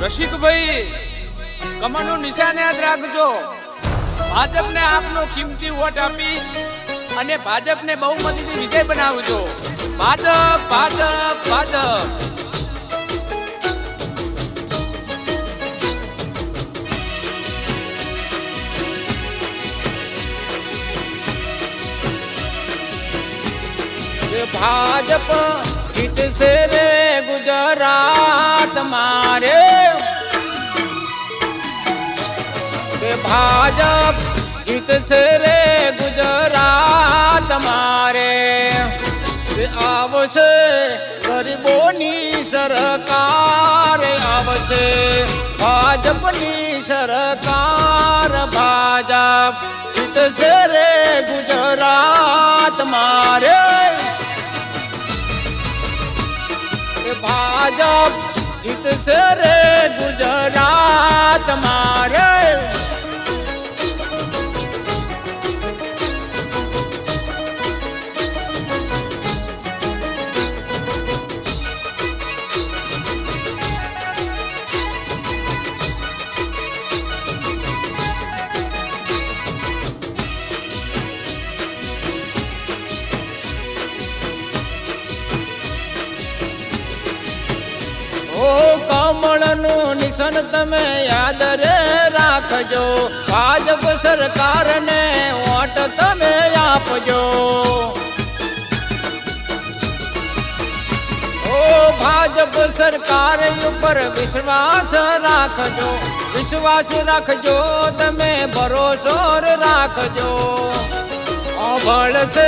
રસિકભાઈ, કમળનું નિશાન યાદ રાખજો. ભાજપને આપનો કિંમતી વોટ આપી અને ભાજપને બહુમતીથી વિજય બનાવજો. ભાજપ ભાજપ ભાજપ. ભાજપ જીતશે રે ગુજરાત મારે. કે ભાજપ જીતશે રે ગુજરાત મારે આવશે ગરીબોની સરકાર આવશે ભાજપની સરકાર ભાજપ જીતશે રે ગુજરાત મારે ભાજપ જીતશે રે ગુજરાત ભાજપ સરકાર ઉપર વિશ્વાસ રાખજો વિશ્વાસ રાખજો તમે ભરોસો રાખજો સાંભળશે